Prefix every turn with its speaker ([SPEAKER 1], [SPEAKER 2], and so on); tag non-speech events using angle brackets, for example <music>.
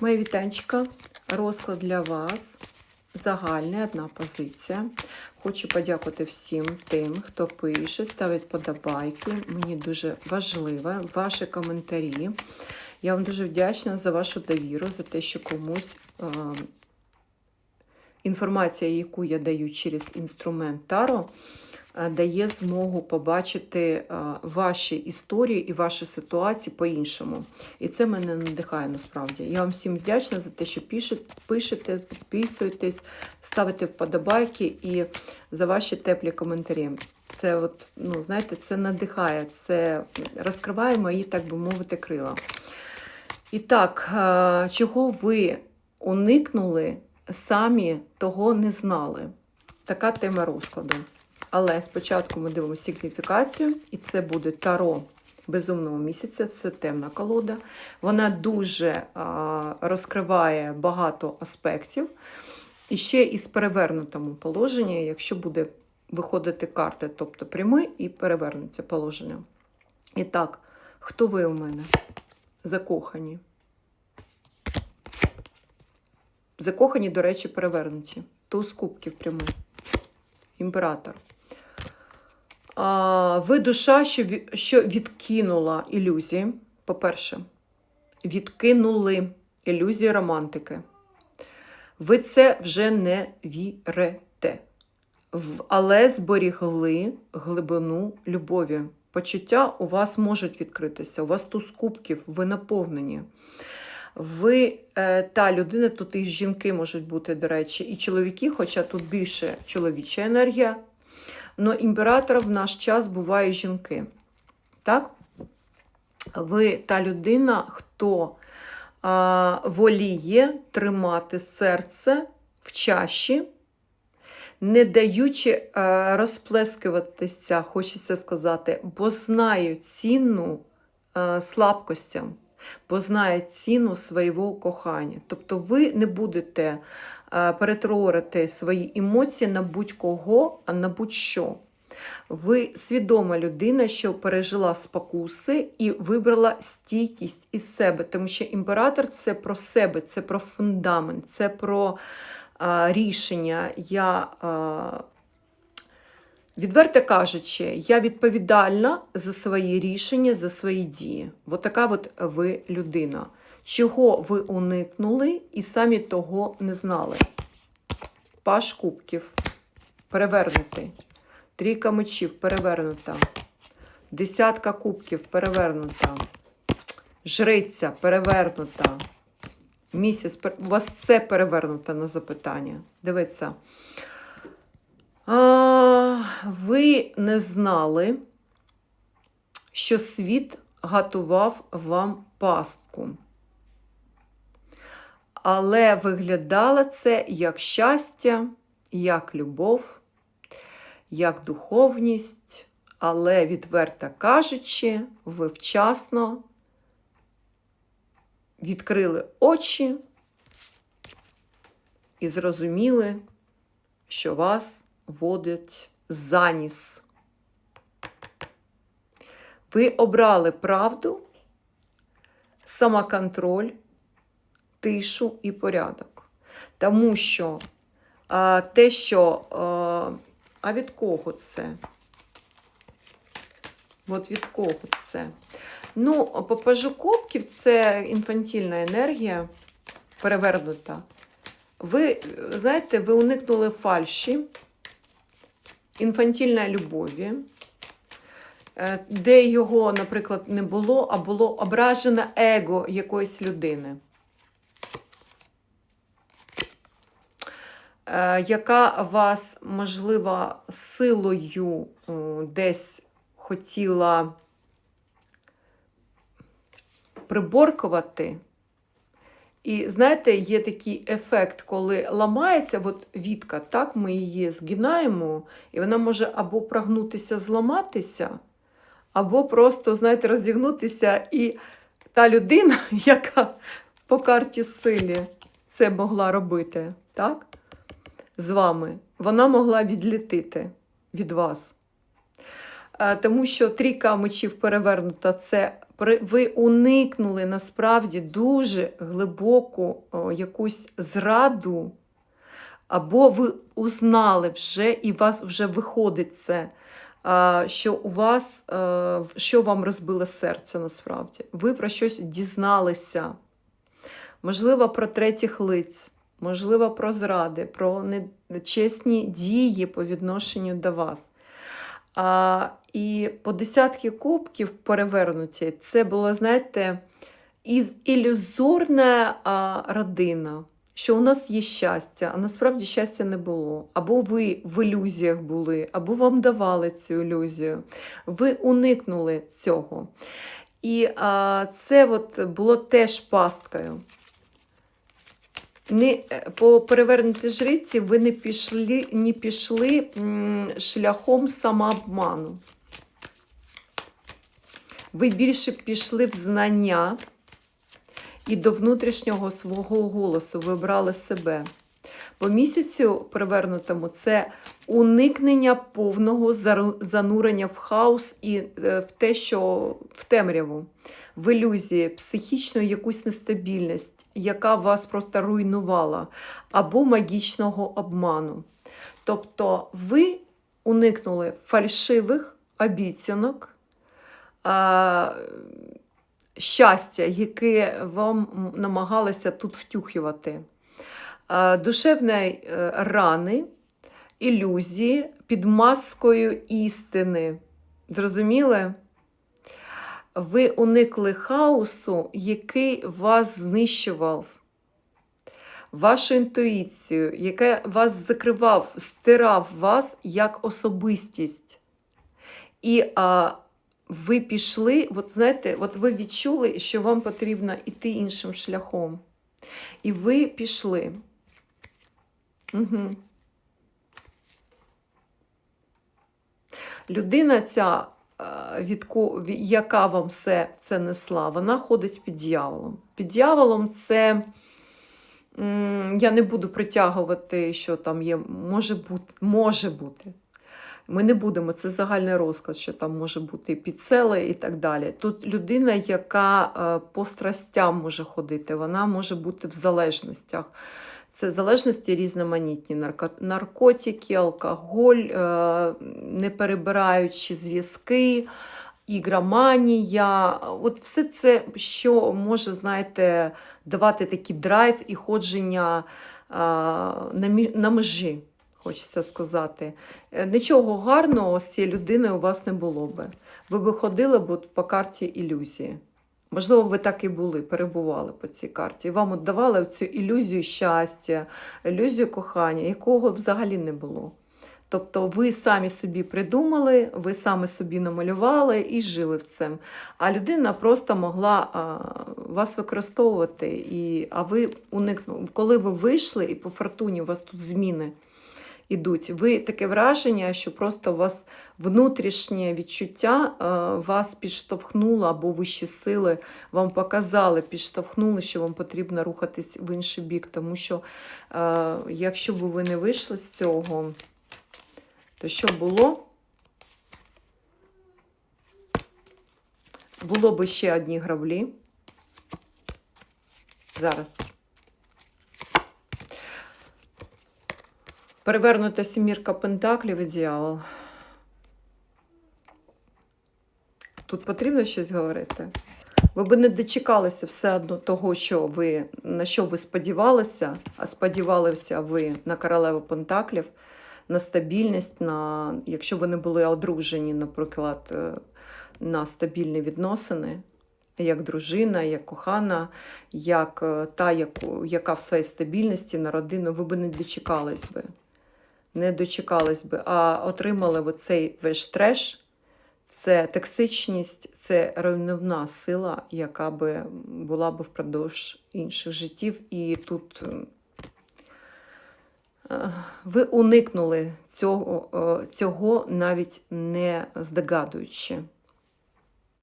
[SPEAKER 1] Моє вітанчика. Розклад для вас. Загальний, одна позиція. Хочу подякувати всім тим, хто пише, ставить подобайки. Мені дуже важливо ваші коментарі. Я вам дуже вдячна за вашу довіру, за те, що комусь е, інформація, яку я даю через інструмент Таро, дає змогу побачити е, ваші історії і ваші ситуації по-іншому. І це мене надихає насправді. Я вам всім вдячна за те, що пишете, пишете підписуєтесь, ставите вподобайки і за ваші теплі коментарі. Це, от, ну, знаєте, це надихає, це розкриває мої, так би мовити, крила. І так, е, чого ви уникнули, самі того не знали. Така тема розкладу. Але спочатку ми дивимося сигніфікацію, і це буде таро безумного місяця, це темна колода. Вона дуже а, розкриває багато аспектів. І ще із перевернутому положенні, якщо буде виходити карти, тобто пряме і перевернуться положення. І так, хто ви у мене? Закохані. Закохані, до речі, перевернуті. Туз кубків прямий. Імператор. Ви душа, що, що відкинула ілюзії. По-перше, відкинули ілюзії романтики. Ви це вже не вірите. Але зберігли глибину любові. Почуття у вас можуть відкритися. У вас туз кубків, ви наповнені. Ви е, та людина, тут і жінки можуть бути, до речі, і чоловіки, хоча тут більше чоловіча енергія. Но імператором в наш час буває жінки. Так? Ви та людина, хто а, воліє тримати серце в чаші, не даючи а, розплескуватися, хочеться сказати, бо знаю ціну а, слабкостям, бо знає ціну свого кохання. Тобто ви не будете а, перетворити свої емоції на будь-кого, а на будь-що. Ви свідома людина, що пережила спокуси і вибрала стійкість із себе, тому що імператор це про себе, це про фундамент, це про а, рішення. Я, а, відверто кажучи, я відповідальна за свої рішення, за свої дії. От така от ви людина. Чого ви уникнули і самі того не знали? Паш кубків перевернутий. Трійка мечів перевернута. Десятка кубків перевернута. Жриця перевернута. Місяць. У вас це перевернуто на запитання. Дивіться. Ви не знали, що світ готував вам пастку. Але виглядало це як щастя, як любов як духовність, але, відверто кажучи, ви вчасно відкрили очі і зрозуміли, що вас водить за ніс. Ви обрали правду, самоконтроль, тишу і порядок. Тому що а, те, що а, а від кого це? От від кого це? Ну, по пажу кубків це інфантільна енергія перевернута. Ви, знаєте, ви уникнули фальші, інфантільної любові, е, де його, наприклад, не було, а було ображене его якоїсь людини. е, яка вас, можливо, силою десь хотіла приборкувати. І знаєте, є такий ефект, коли ламається от вітка, так, ми її згинаємо, і вона може або прогнутися, зламатися, або просто, знаєте, розігнутися, і та людина, <laughs> яка по карті силі це могла робити, так? з вами, вона могла відлітити від вас. Е, Тому що трійка мечів перевернута, це ви уникнули насправді дуже глибоку якусь зраду, або ви узнали вже, і у вас вже виходить це, що у вас, е, що вам розбило серце насправді. Ви про щось дізналися. Можливо, про третіх лиць, можливо, про зради, про нечесні дії по відношенню до вас. І по десятки кубків перевернуті, це була, знаєте, ілюзорна а, родина, що у нас є щастя, а насправді щастя не було. Або ви в ілюзіях були, або вам давали цю ілюзію. Ви уникнули цього. І а, це от було теж пасткою. Не, е, по перевернутій жриці ви не пішли, не пішли м, шляхом самообману. Ви більше пішли в знання і до внутрішнього свого голосу ви брали себе. По місяцю перевернутому це уникнення повного занурення в хаос і е, в те, що в темряву, в ілюзії, психічну якусь нестабільність, яка вас просто руйнувала, або магічного обману. Тобто ви уникнули фальшивих обіцянок, щастя, яке вам намагалися тут втюхувати, душевної е, рани, ілюзії під маскою істини. Зрозуміли? Ви уникли хаосу, який вас знищував, вашу інтуїцію, яке вас закривав, стирав вас як особистість. І а, ви пішли, от знаєте, от ви відчули, що вам потрібно йти іншим шляхом. І ви пішли. Угу. Людина ця, е, від ко- яка вам все це несла, вона ходить під дьяволом. Під дьяволом це. Я не буду притягувати, що там є, може бути, може бути. Ми не будемо, це загальний розклад, що там може бути і підсели і так далі. Тут людина, яка е, по страстям може ходити, вона може бути в залежностях. Це залежності різноманітні: нарко- наркотики, алкоголь, е, не перебираючи зв'язки, ігроманія. От все це, що може, знаєте, давати такий драйв і ходження е, на межі хочеться сказати. Е, Нічого гарного з цією людиною у вас не було би. Ви би ходили б по карті ілюзії. Можливо, ви так і були, перебували по цій карті. І вам от давали цю ілюзію щастя, ілюзію кохання, якого взагалі не було. Тобто ви самі собі придумали, ви самі собі намалювали і жили в цим. А людина просто могла а, вас використовувати, і, а ви уникнули. Коли ви вийшли, і по фортуні у вас тут зміни ідуть, ви таке враження, що просто у вас внутрішнє відчуття е, вас підштовхнуло, або вищі сили вам показали, підштовхнули, що вам потрібно рухатись в інший бік. Тому що е, якщо б ви не вийшли з цього, то що було? Було б ще одні граблі. Зараз. Перевернута сімірка пентаклів і дьявол. Тут потрібно щось говорити. Ви б не дочекалися все одно того, що ви, на що ви сподівалися, а сподівалися ви на королеву Пентаклів, на стабільність, на, якщо ви не були одружені, наприклад, е, на стабільні відносини, як дружина, як кохана, як е, та, яку, яка в своїй стабільності на родину, ви б не дочекались би. Не дочекались би, а отримали оцей весь треш, це токсичність, це руйнівна сила, яка би була б впродовж інших життів. І тут е, ви уникнули цього, е, цього навіть не здогадуючи.